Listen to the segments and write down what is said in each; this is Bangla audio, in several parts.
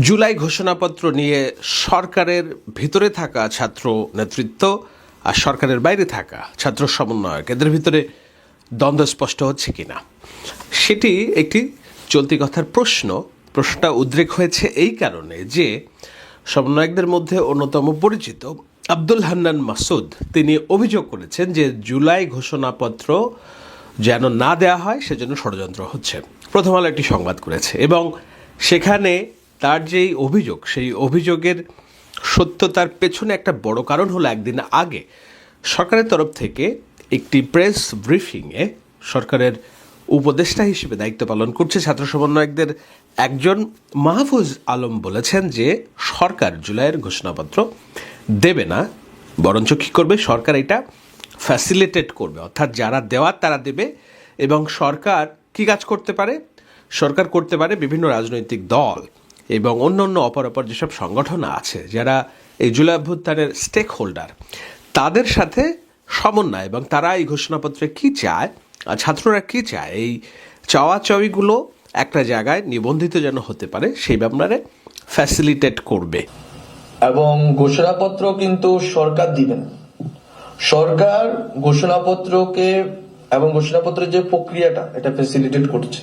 জুলাই ঘোষণাপত্র নিয়ে সরকারের ভিতরে থাকা ছাত্র নেতৃত্ব আর সরকারের বাইরে থাকা ছাত্র সমন্বয়ক এদের ভিতরে দ্বন্দ্ব স্পষ্ট হচ্ছে কিনা? সেটি একটি চলতি কথার প্রশ্ন। প্রশ্নটা উদ্রেক হয়েছে এই কারণে যে সমন্বয়কদের মধ্যে অন্যতম পরিচিত আব্দুল হান্নান মাসুদ, তিনি অভিযোগ করেছেন যে জুলাই ঘোষণাপত্র যেন না দেয়া হয়, সেজন্য ষড়যন্ত্র হচ্ছে। প্রথম আলো একটি সংবাদ করেছে এবং সেখানে তার যেই অভিযোগ, সেই অভিযোগের সত্যতার পেছনে একটা বড় কারণ হলো একদিন আগে সরকারের তরফ থেকে একটি প্রেস ব্রিফিংয়ে সরকারের উপদেষ্টা হিসেবে দায়িত্ব পালন করছে ছাত্র সমন্বয়কদের একজন মাহফুজ আলম বলেছেন যে সরকার জুলাইয়ের ঘোষণাপত্র দেবে না, বরঞ্চ কী করবে? সরকার এটা ফ্যাসিলিটেট করবে। অর্থাৎ যারা দেওয়ার তারা দেবে এবং সরকার কি কাজ করতে পারে? সরকার করতে পারে বিভিন্ন রাজনৈতিক দল। এবং অন্য অন্য অপর অপর যেসব সংগঠন আছে, যারা এই জুলাই অভ্যুত্থানের স্টেক হোল্ডার তাদের সাথে সমন্বয় এবং তারা এই ঘোষণাপত্রে কী চায়, আর ছাত্ররা কী চায়, এই চাওয়া চাওয়িগুলো একটা জায়গায় নিবন্ধিত যেন হতে পারে, সেই ব্যাপারে ফ্যাসিলিটেট করবে। এবং ঘোষণাপত্র কিন্তু সরকার দিবে না। সরকার ঘোষণাপত্রকে এবং ঘোষণাপত্রের যে প্রক্রিয়াটা, এটা ফেসিলিটেট করছে।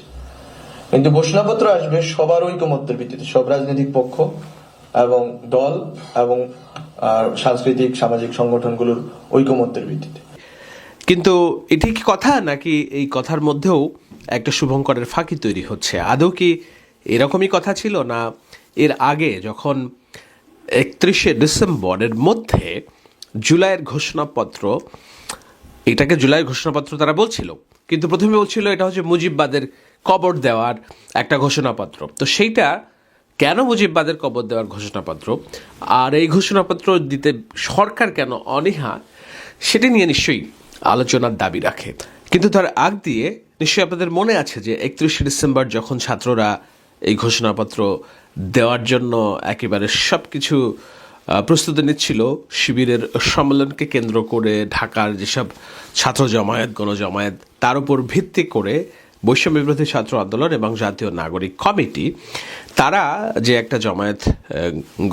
কিন্তু ঘোষণাপত্র আসবে সবার ঐকমত্যের ভিত্তিতে, সব রাজনৈতিক পক্ষ এবং দল এবং সাংস্কৃতিক, সামাজিক সংগঠনগুলোর ঐকমত্যের ভিত্তিতে। কিন্তু এটি কি কথা নাকি এই কথার মধ্যেও একটা শুভঙ্করের ফাঁকি তৈরি হচ্ছে? আদৌ কি এরকমই কথা ছিল না এর আগে যখন একত্রিশে ডিসেম্বরের মধ্যে জুলাইয়ের ঘোষণাপত্র এটাকে জুলাইয়ের ঘোষণাপত্র তারা বলছিল। কিন্তু প্রথমে বলছিল এটা হচ্ছে মুজিববাদের কবর দেওয়ার একটা ঘোষণাপত্র। তো সেইটা কেন মুজিববাদের কবর দেওয়ার ঘোষণাপত্র? আর এই ঘোষণাপত্র দিতে সরকার কেন অনীহা? সেটি নিয়ে নিশ্চয়ই আলোচনার দাবি রাখে। কিন্তু তার আগ দিয়ে নিশ্চয়ই আপনাদের মনে আছে যে একত্রিশে ডিসেম্বর যখন ছাত্ররা এই ঘোষণাপত্র দেওয়ার জন্য একেবারে সব কিছু প্রস্তুতি নিচ্ছিল শিবিরের সম্মেলনকে কেন্দ্র করে ঢাকার যেসব ছাত্র জমায়েত, গণজমায়েত, তার উপর ভিত্তি করে বৈষম্য বিরোধী ছাত্র আন্দোলন এবং জাতীয় নাগরিক কমিটি, তারা যে একটা জমায়েত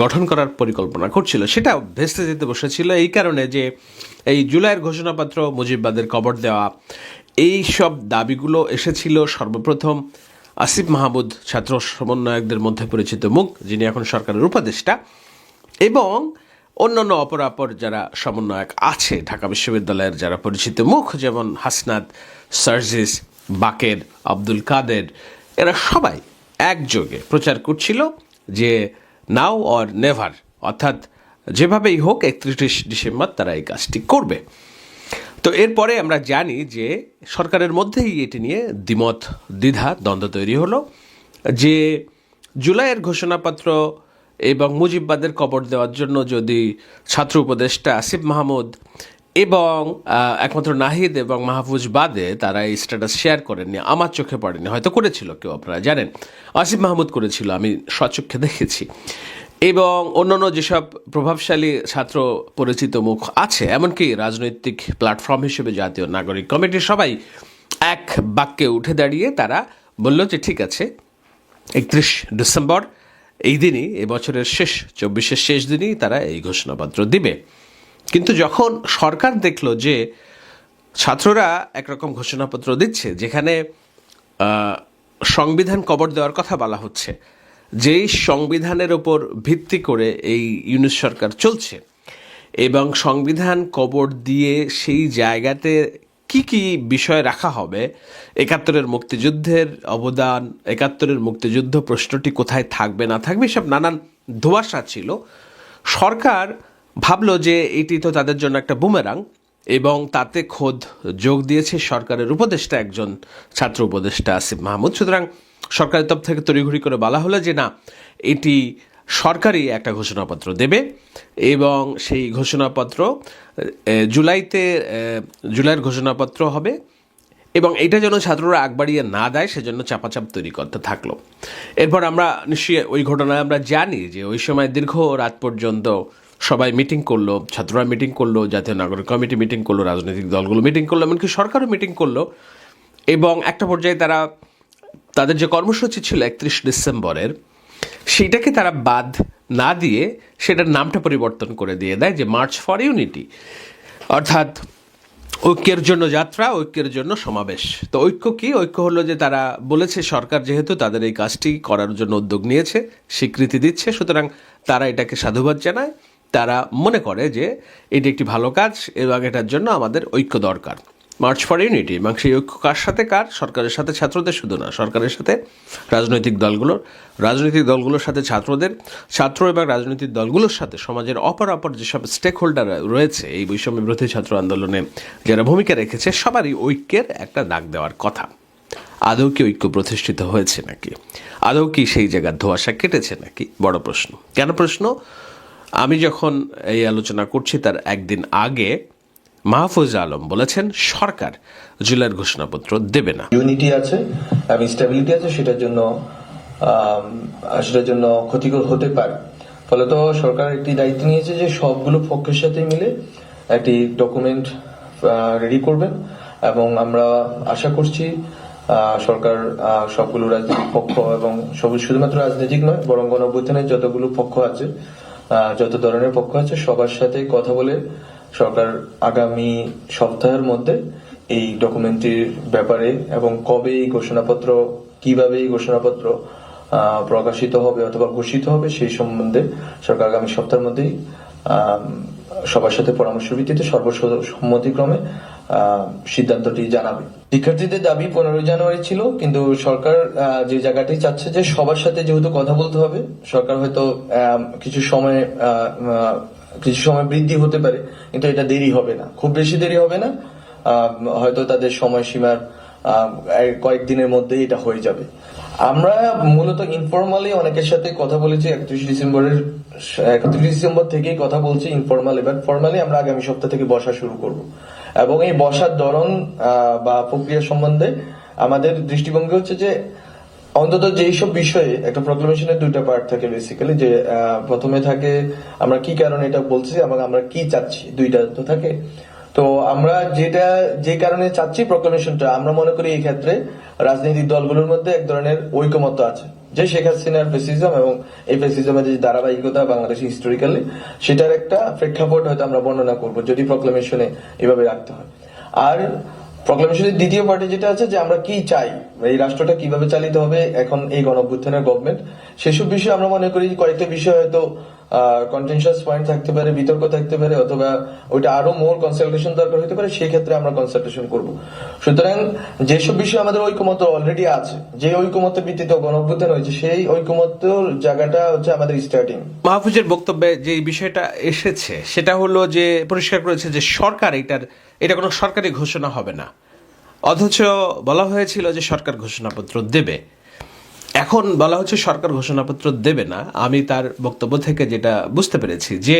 গঠন করার পরিকল্পনা করছিল, সেটা ভেস্তে যেতে বসেছিল। এই কারণে যে এই জুলাইয়ের ঘোষণাপত্র মুজিববাদের কবর দেওয়া, এই সব দাবিগুলো এসেছিল সর্বপ্রথম আসিফ মাহমুদ ছাত্র সমন্বয়কদের মধ্যে পরিচিত মুখ, যিনি এখন সরকারের উপদেষ্টা। এবং অন্যান্য অপরাপর যারা সমন্বয়ক আছে ঢাকা বিশ্ববিদ্যালয়ের যারা পরিচিত মুখ, যেমন হাসনাত সার্জিস, বাকের, আব্দুল কাদের, এরা সবাই একযোগে প্রচার করছিল যে নাও অর নেভার, অর্থাৎ যেভাবেই হোক একত্রিশ ডিসেম্বর তারা এই কাজটি করবে। তো এরপরে আমরা জানি যে সরকারের মধ্যেই এটি নিয়ে দ্বিমত, দ্বিধা, দ্বন্দ্ব তৈরি হলো যে জুলাইয়ের ঘোষণাপত্র এবং মুজিববাদের কবর দেওয়ার জন্য যদি ছাত্র উপদেষ্টা আসিফ মাহমুদ এবং একমাত্র নাহিদ এবং মাহফুজ বাদে তারা এই স্ট্যাটাস শেয়ার করেননি, আমার চোখে পড়েনি, হয়তো করেছিল কেউ আপনারা জানেন। আসিফ মাহমুদ করেছিল, আমি স্বচক্ষে দেখেছি। এবং অন্যান্য যেসব প্রভাবশালী ছাত্র পরিচিত মুখ আছে, এমনকি রাজনৈতিক প্ল্যাটফর্ম হিসেবে জাতীয় নাগরিক কমিটির সবাই এক বাক্যে উঠে দাঁড়িয়ে তারা বলল যে, ঠিক আছে, একত্রিশ ডিসেম্বর এই দিনই এবছরের শেষ, চব্বিশের শেষ দিনই তারা এই ঘোষণাপত্র দিবে। কিন্তু যখন সরকার দেখল যে ছাত্ররা একরকম ঘোষণাপত্র দিচ্ছে, যেখানে সংবিধান কবর দেওয়ার কথা বলা হচ্ছে, যেই সংবিধানের ওপর ভিত্তি করে এই ইউনিট সরকার চলছে, এবং সংবিধান কবর দিয়ে সেই জায়গাতে কি কি বিষয় রাখা হবে? একাত্তরের মুক্তিযুদ্ধের অবদান, একাত্তরের মুক্তিযুদ্ধ প্রশ্নটি কোথায় থাকবে, না থাকবে সব নানান ধোয়াশা ছিল। সরকার ভাবলো যে এটি তো তাদের জন্য একটা বুমেরাং এবং তাতে খোদ যোগ দিয়েছে সরকারের উপদেষ্টা একজন ছাত্র উপদেষ্টা আসিফ মাহমুদ। সুতরাং সরকারের তরফ থেকে তড়িঘড়ি করে বলা হলো যে না, এটি সরকারই একটা ঘোষণাপত্র দেবে এবং সেই ঘোষণাপত্র জুলাইতে জুলাইয়ের ঘোষণাপত্র হবে এবং এটা যেন ছাত্ররা আগ বাড়িয়ে না দেয়, সেজন্য চাপাচাপ তৈরি করতে থাকল। এরপর আমরা নিশ্চয়ই ওই ঘটনায় আমরা জানি যে ওই সময় দীর্ঘ রাত পর্যন্ত সবাই মিটিং করল, ছাত্ররা মিটিং করল, জাতীয় নাগরিক কমিটি মিটিং করল, রাজনৈতিক দলগুলো মিটিং করল, এমনকি সরকারও মিটিং করল এবং একটা পর্যায়ে তারা, তাদের যে কর্মসূচি ছিল একত্রিশ ডিসেম্বরের সেইটাকে তারা বাদ না দিয়ে সেটার নামটা পরিবর্তন করে দিয়ে দেয় যে মার্চ ফর ইউনিটি। অর্থাৎ ঐক্যের জন্য যাত্রা, ঐক্যের জন্য সমাবেশ। তো ঐক্য কি? ঐক্য হলো যে তারা বলেছে, সরকার যেহেতু তাদের এই কাজটি করার জন্য উদ্যোগ নিয়েছে, স্বীকৃতি দিচ্ছে, সুতরাং তারা এটাকে সাধুবাদ জানায়। তারা মনে করে যে এটি একটি ভালো কাজ এবং এটার জন্য আমাদের ঐক্য দরকার। মার্চ ফর ইউনিটি এবং সেই ঐক্য কার সাথে কার? সরকারের সাথে ছাত্রদের শুধু না, সরকারের সাথে রাজনৈতিক দলগুলোর রাজনৈতিক দলগুলোর সাথে ছাত্রদের, ছাত্র এবং রাজনৈতিক দলগুলোর সাথে সমাজের অপর অপর যেসব স্টেক হোল্ডার রয়েছে, এই বৈষম্য বিরোধী ছাত্র আন্দোলনে যারা ভূমিকা রেখেছে, সবারই ঐক্যের একটা ডাক দেওয়ার কথা। আদৌ কি ঐক্য প্রতিষ্ঠিত হয়েছে নাকি? আদৌ কি সেই জায়গার ধোয়াশা কেটেছে নাকি? বড় প্রশ্ন। কেন প্রশ্ন? আমি যখন এই আলোচনা করছি তার একদিন আগে মাহফুজ আলম বলেছেন, সরকার জুলাইয়ের ঘোষণাপত্র দেবে না। ইউনিটি আছে এবং স্টেবিলিটি আছে, সেটার জন্য সেটার জন্য ক্ষতিকর হতে পারে। ফলত সরকার একটি দায়িত্ব নিয়েছে যে সবগুলো পক্ষের সাথে মিলে একটি ডকুমেন্ট রেডি করবেন এবং আমরা আশা করছি সরকার সবগুলো রাজনৈতিক পক্ষ এবং সব, শুধুমাত্র রাজনৈতিক নয়, বরং গণঅভ্যুত্থানের যতগুলো পক্ষ আছে যত ধরনের পক্ষ আছে, সবার সাথে কথা বলে সরকার আগামী সপ্তাহের মধ্যে এই ডকুমেন্টটির ব্যাপারে এবং কবে এই ঘোষণাপত্র, কীভাবে এই ঘোষণাপত্র প্রকাশিত হবে অথবা ঘোষিত হবে সেই সম্বন্ধে সরকার আগামী সপ্তাহের মধ্যেই সবার সাথে পরামর্শ ভিত্তিতে সর্বসম্মতিক্রমে সিদ্ধান্তটি জানাবে। শিক্ষার্থীদের দাবি পনেরোই জানুয়ারি ছিল, কিন্তু সরকার যে জায়গাটি চাচ্ছে যে সবার সাথে যেহেতু কথা বলতে হবে, সরকার হয়তো কিছু সময় কিছু সময় বৃদ্ধি হতে পারে, কিন্তু এটা দেরি হবে না। খুব বেশি দেরি হবে না। হয়তো তাদের সময়সীমার কয়েকদিনের মধ্যেই এটা হয়ে যাবে। আমরা মূলত ইনফর্মালি অনেকের সাথে কথা বলেছি, একত্রিশ ডিসেম্বরের, একত্রিশ ডিসেম্বর থেকেই কথা বলছি ইনফর্মাল এবার ফর্মালি আমরা আগামী সপ্তাহ থেকে বসা শুরু করব। এবং এই বসার ধরন বা প্রক্রিয়া সম্বন্ধে আমাদের দৃষ্টিভঙ্গি হচ্ছে যে অন্তত যেই সব বিষয়ে একটা প্রক্লামেশনের দুইটা পার্ট থাকে বেসিক্যালি যে প্রথমে থাকে আমরা কি কারণে এটা বলছি এবং আমরা কি চাচ্ছি, দুইটা তো থাকে। তো আমরা যেটা, যে কারণে চাচ্ছি প্রক্লামেশনটা আমরা মনে করি এই ক্ষেত্রে রাজনৈতিক দলগুলোর মধ্যে এক ধরনের ঐকমত্য আছে। যে শেখ হাসিনার ফেসিজম এবং এই ফেসিজমের যে ধারাবাহিকতা বাংলাদেশে হিস্টোরিক্যালি সেটার একটা প্রেক্ষাপট হয়তো আমরা বর্ণনা করব যদি প্রক্লামেশনে এভাবে রাখতে হয়। আর প্রক্লামেশনের দ্বিতীয় পার্টে যেটা আছে যে আমরা কি চাই এই রাষ্ট্রটা কীভাবে চালিত হবে, এখন এই গণঅভ্যুত্থানের গভর্নমেন্ট সেসব বিষয়ে আমরা মনে করি কয়েকটা বিষয় হয়তো কন্টেনশিয়াস পয়েন্ট থাকতে পারে, বিতর্ক থাকতে পারে, অথবা ওইটা আরও মোর কনসালটেশন দরকার হতে পারে সেই ক্ষেত্রে আমরা কনসালটেশন করব। সুতরাং যেসব বিষয়ে আমাদের ঐকমত্য অলরেডি আছে, যে ঐকমত্যের ভিত্তিতে গণঅভ্যুত্থান হয়েছে, সেই ঐকমত্যর জায়গাটা হচ্ছে আমাদের স্টার্টিং মাহফুজের বক্তব্যে যে বিষয়টা এসেছে, সেটা হলো যে পরিষ্কার করেছে যে সরকার এটার, এটা কোনো সরকারি ঘোষণা হবে না। অথচ বলা হয়েছিল যে সরকার ঘোষণাপত্র দেবে। এখন বলা হচ্ছে সরকার ঘোষণাপত্র দেবে না। আমি তার বক্তব্য থেকে যেটা বুঝতে পেরেছি যে,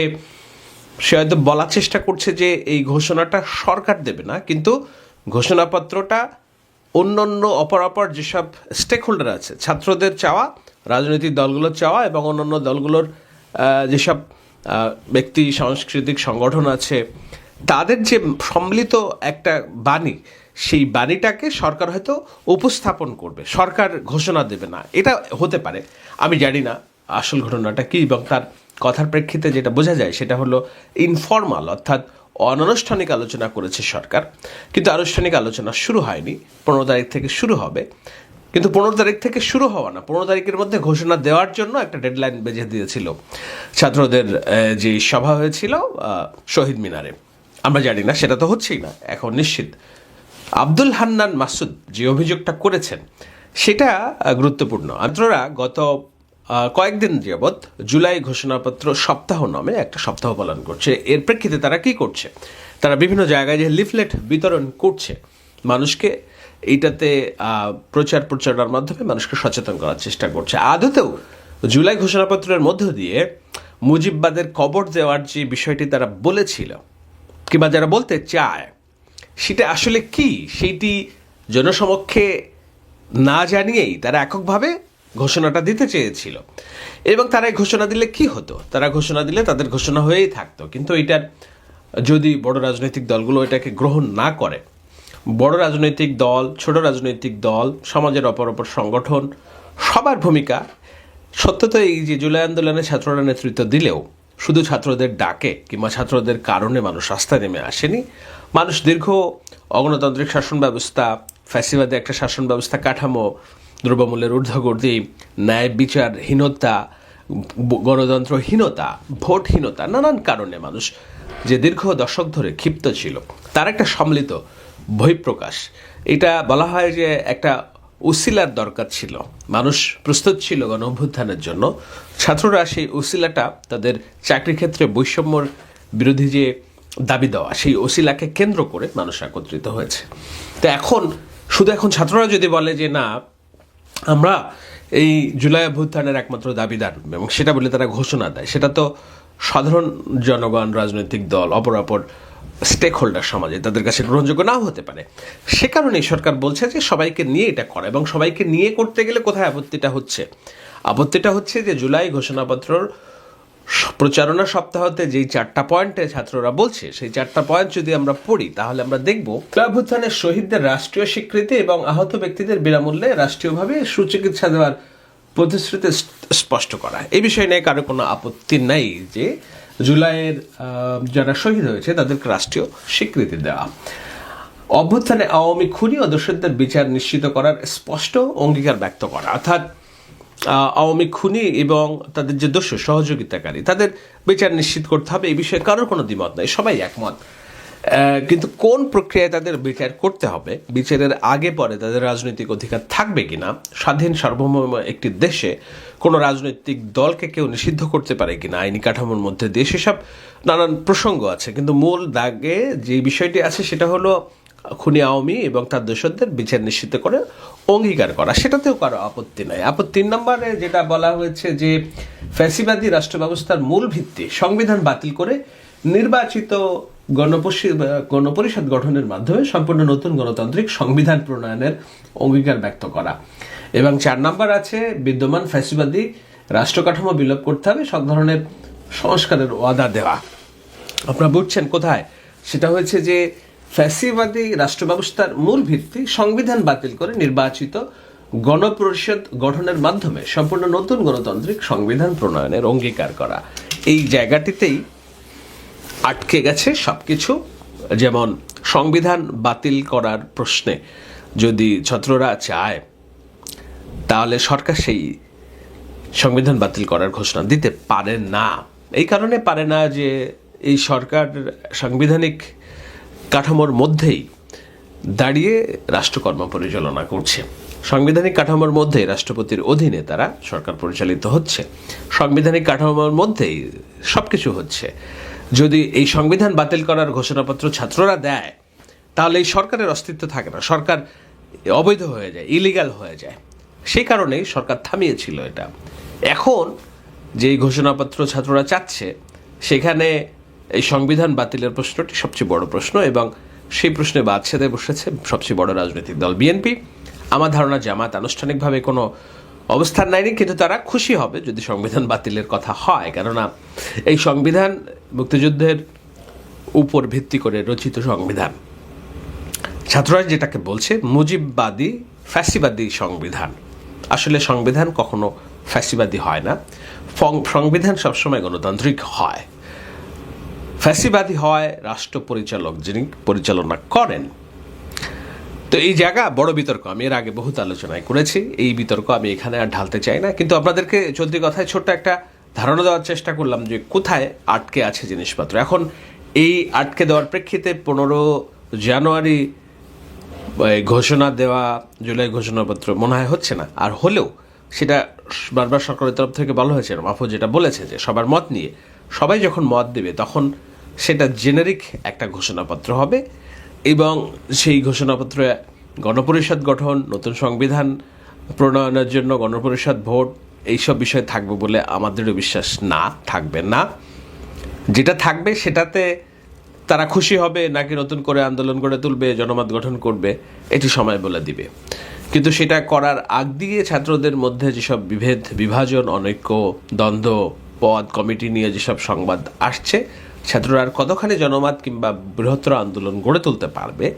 সে হয়তো বলার চেষ্টা করছে যে এই ঘোষণাটা সরকার দেবে না, কিন্তু ঘোষণাপত্রটা অন্য অন্য অপর অপর যেসব স্টেক হোল্ডার আছে, ছাত্রদের চাওয়া, রাজনৈতিক দলগুলোর চাওয়া এবং অন্যান্য দলগুলোর যেসব ব্যক্তি সাংস্কৃতিক সংগঠন আছে, তাদের যে সম্মিলিত একটা বাণী সেই বাণীটাকে সরকার হয়তো উপস্থাপন করবে, সরকার ঘোষণা দেবে না। এটা হতে পারে। আমি জানি না আসল ঘটনাটা কি এবং তার কথার প্রেক্ষিতে যেটা বোঝা যায় সেটা হলো ইনফর্মাল অর্থাৎ অনানুষ্ঠানিক আলোচনা করেছে সরকার। কিন্তু আনুষ্ঠানিক আলোচনা শুরু হয়নি, পনেরো তারিখ থেকে শুরু হবে। কিন্তু পনেরো তারিখ থেকে শুরু হওয়া না, পনেরো তারিখের মধ্যে ঘোষণা দেওয়ার জন্য একটা ডেডলাইন বেঁধে দিয়েছিল ছাত্রদের যে সভা হয়েছিল শহীদ মিনারে। আমরা জানি না, সেটা তো হচ্ছেই না, এখন নিশ্চিত। আব্দুল হান্নান মাসুদ যে অভিযোগটা করেছেন, সেটা গুরুত্বপূর্ণ। আপনারা গত কয়েকদিন যাবৎ জুলাই ঘোষণাপত্র সপ্তাহ নামে একটা সপ্তাহ পালন করছে। এর প্রেক্ষিতে তারা কি করছে? তারা বিভিন্ন জায়গায় যে লিফলেট বিতরণ করছে, মানুষকে এইটাতে প্রচার প্রচারণার মাধ্যমে মানুষকে সচেতন করার চেষ্টা করছে। আদতেও জুলাই ঘোষণাপত্রের মধ্য দিয়ে মুজিববাদের কবর দেওয়ার যে বিষয়টি তারা বলেছিল, কিংবা যারা বলতে চায় সেটা আসলে কি? সেইটি জনসমক্ষে না জানিয়েই তারা এককভাবে ঘোষণাটা দিতে চেয়েছিল। এবং তারা ঘোষণা দিলে কি হতো? তারা ঘোষণা দিলে তাদের ঘোষণা হয়েই থাকতো। কিন্তু এটার যদি বড় রাজনৈতিক দলগুলো এটাকে গ্রহণ না করে, বড় রাজনৈতিক দল, ছোট রাজনৈতিক দল, সমাজের অপর অপর সংগঠন, সবার ভূমিকা সত্য তো এই যে জুলাই আন্দোলনে ছাত্ররা নেতৃত্ব দিলেও শুধু ছাত্রদের ডাকে কিংবা ছাত্রদের কারণে মানুষ রাস্তায় নেমে আসেনি মানুষ দীর্ঘ অগণতান্ত্রিক শাসন ব্যবস্থা ফ্যাসিবাদী একটা শাসন ব্যবস্থা কাঠামো, দ্রব্যমূল্যের ঊর্ধ্বগতি, ন্যায় বিচারহীনতা, গণতন্ত্রহীনতা, ভোটহীনতা, নানান কারণে মানুষ যে দীর্ঘ দশক ধরে ক্ষিপ্ত ছিল, তার একটা সম্মিলিত বহিঃপ্রকাশ। এটা বলা হয় যে একটা উসিলার দরকার ছিল। মানুষ প্রস্তুত ছিল গণ অভ্যুত্থানের জন্য। ছাত্ররা সেই উসিলাটা তাদের চাকরি ক্ষেত্রে বৈষম্যর বিরোধী যে দাবি দেওয়া, সেই ওসিলাকে কেন্দ্র করে মানুষ একত্রিত হয়েছে। তো এখন, শুধু এখন ছাত্ররা যদি বলে যে না, আমরা এই জুলাই অভ্যুত্থানের একমাত্র দাবিদার, এবং সেটা বলে তারা ঘোষণা দেয়, সেটা তো সাধারণ জনগণ, রাজনৈতিক দল অপর অপর স্টেক হোল্ডার সমাজে তাদের কাছে গ্রহণযোগ্য নাও হতে পারে। সে কারণেই সরকার বলছে যে সবাইকে নিয়ে এটা করা, এবং সবাইকে নিয়ে করতে গেলে কোথায় আপত্তিটা হচ্ছে? আপত্তিটা হচ্ছে যে জুলাই ঘোষণাপত্রর প্রচারণা সপ্তাহতে যেই চারটা পয়েন্টে ছাত্ররা বলছে, সেই চারটা পয়েন্ট যদি আমরা পড়ি, তাহলে আমরা দেখব অভ্যুত্থানের শহীদদের রাষ্ট্রীয় স্বীকৃতি এবং আহত ব্যক্তিদের বিনামূল্যে রাষ্ট্রীয়ভাবে সুচিকিৎসা দেওয়ার প্রতিশ্রুতি স্পষ্ট করা। এই বিষয় নিয়ে কারও কোনো আপত্তি নাই যে জুলাইয়ের যারা শহীদ হয়েছে, তাদেরকে রাষ্ট্রীয় স্বীকৃতি দেওয়া। অভ্যুত্থানে আওয়ামী খুনি ও দোষীদের বিচার নিশ্চিত করার স্পষ্ট অঙ্গীকার ব্যক্ত করা। অর্থাৎ আওয়ামী খুনি এবং তাদের যে দোষ, সহযোগিতাকারী, তাদের বিচার নিশ্চিত করতে হবে, এই বিষয়ে কারোর কোনো দ্বিমত নাই, সবাই একমত। কিন্তু কোন প্রক্রিয়ায় তাদের বিচার করতে হবে, বিচারের আগে পরে তাদের রাজনৈতিক অধিকার থাকবে কিনা, স্বাধীন সার্বভৌম একটি দেশে কোনো রাজনৈতিক দলকে কেউ নিষিদ্ধ করতে পারে কিনা, আইনি কাঠামোর মধ্যে দিয়ে সেসব নানান প্রসঙ্গ আছে, কিন্তু মূল দাগে যে বিষয়টি আছে সেটা হলো খুনি আওয়ামী এবং তার দোষদের বিচার নিশ্চিত করে অঙ্গীকার করা। সেটাতেও কারও আপত্তি নাই। আপত্তি নম্বরে যেটা বলা হয়েছে যে, ফ্যাসিবাদী রাষ্ট্র ব্যবস্থার মূল ভিত্তি সংবিধান বাতিল করে নির্বাচিত গণপরিষদ গঠনের মাধ্যমে সম্পূর্ণ নতুন গণতান্ত্রিক সংবিধান প্রণয়নের অঙ্গীকার ব্যক্ত করা। এবং চার নম্বর আছে, বিদ্যমান ফ্যাসিবাদী রাষ্ট্র কাঠামো বিলোপ করতে হবে, সব ধরনের সংস্কারের ওয়াদা দেওয়া। আপনারা বুঝছেন কোথায়? সেটা হয়েছে যে ফ্যাসিবাদী রাষ্ট্র ব্যবস্থার মূল ভিত্তি সংবিধান বাতিল করে নির্বাচিত গণপরিষদ গঠনের মাধ্যমে সম্পূর্ণ নতুন গণতান্ত্রিক সংবিধান প্রণয়নের অঙ্গীকার করা। এই জায়গাটিতেই আটকে গেছে সব কিছু যেমন, সংবিধান বাতিল করার প্রশ্নে যদি ছাত্ররা চায়, তাহলে সরকার সেই সংবিধান বাতিল করার ঘোষণা দিতে পারে না। এই কারণে পারে না যে এই সরকার সাংবিধানিক কাঠামোর মধ্যেই দাঁড়িয়ে রাষ্ট্রকর্ম পরিচালনা করছে। সাংবিধানিক কাঠামোর মধ্যে রাষ্ট্রপতির অধীনে তারা সরকার পরিচালিত হচ্ছে। সাংবিধানিক কাঠামোর মধ্যেই সবকিছু হচ্ছে। যদি এই সংবিধান বাতিল করার ঘোষণাপত্র ছাত্ররা দেয়, তাহলে এই সরকারের অস্তিত্ব থাকে না। সরকার অবৈধ হয়ে যায় ইলিগাল হয়ে যায়। সেই কারণেই সরকার থামিয়েছিল এটা। এখন যেই ঘোষণাপত্র ছাত্ররা চাচ্ছে, সেখানে এই সংবিধান বাতিলের প্রশ্নটি সবচেয়ে বড় প্রশ্ন এবং সেই প্রশ্নে বাদ ছেদে বসেছে সবচেয়ে বড় রাজনৈতিক দল বিএনপি আমার ধারণা জামাত আনুষ্ঠানিকভাবে কোনো অবস্থান নেয়নি, কিন্তু তারা খুশি হবে যদি সংবিধান বাতিলের কথা হয়। কেননা এই সংবিধান মুক্তিযুদ্ধের উপর ভিত্তি করে রচিত সংবিধান। ছাত্ররা যেটাকে বলছে, মুজিববাদী ফ্যাসিবাদী সংবিধান। আসলে সংবিধান কখনো ফ্যাসিবাদী হয় না সংবিধান সবসময় গণতান্ত্রিক হয়। ফ্যাসিবাদী হয় রাষ্ট্র পরিচালক যিনি পরিচালনা করেন। তো এই জায়গা বড় বিতর্ক, আমি এর আগে বহুত আলোচনায় করেছি, এই বিতর্ক আমি এখানে আর ঢালতে চাই না। কিন্তু আপনাদেরকে চলতি কথায় ছোট্ট একটা ধারণা দেওয়ার চেষ্টা করলাম যে কোথায় আটকে আছে জিনিসপত্র। এখন এই আটকে দেওয়ার প্রেক্ষিতে পনেরো জানুয়ারি ঘোষণা দেওয়া, জুলাই ঘোষণাপত্র মনে হয় হচ্ছে না। আর হলেও সেটা বারবার সরকারের তরফ থেকে বলা হয়েছে, মাহফুজ যেটা বলেছে যে সবার মত নিয়ে সবাই যখন মত দেবে তখন সেটা জেনারিক একটা ঘোষণাপত্র হবে এবং সেই ঘোষণাপত্রে গণপরিষদ গঠন, নতুন সংবিধান প্রণয়নের জন্য গণপরিষদ ভোট, এইসব বিষয় থাকবে বলে আমাদেরও বিশ্বাস না, থাকবে না। যেটা থাকবে সেটাতে তারা খুশি হবে নাকি নতুন করে আন্দোলন গড়ে তুলবে, জনমত গঠন করবে, এটি সময় বলে দিবে। কিন্তু সেটা করার আগ দিয়ে ছাত্রদের মধ্যে যেসব বিভেদ, বিভাজন, অনৈক্য, দ্বন্দ্ব, পদ, কমিটি নিয়ে যেসব সংবাদ আসছে ছাত্ররা আর কতখানি জনমত কিংবা বৃহত্তর আন্দোলন গড়ে তুলতে পারবে?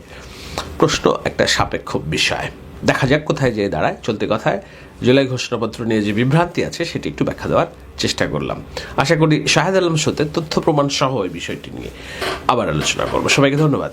প্রশ্ন একটা সাপেক্ষ বিষয়। দেখা যাক কোথায় যেয়ে দাঁড়ায়। চলতে কথায় জুলাই ঘোষণাপত্র নিয়ে যে বিভ্রান্তি আছে, সেটি একটু ব্যাখ্যা দেওয়ার চেষ্টা করলাম। আশা করি শাহেদ আলম সোতে তথ্য প্রমাণ সহ এই বিষয়টি নিয়ে আবার আলোচনা করব। সবাইকে ধন্যবাদ।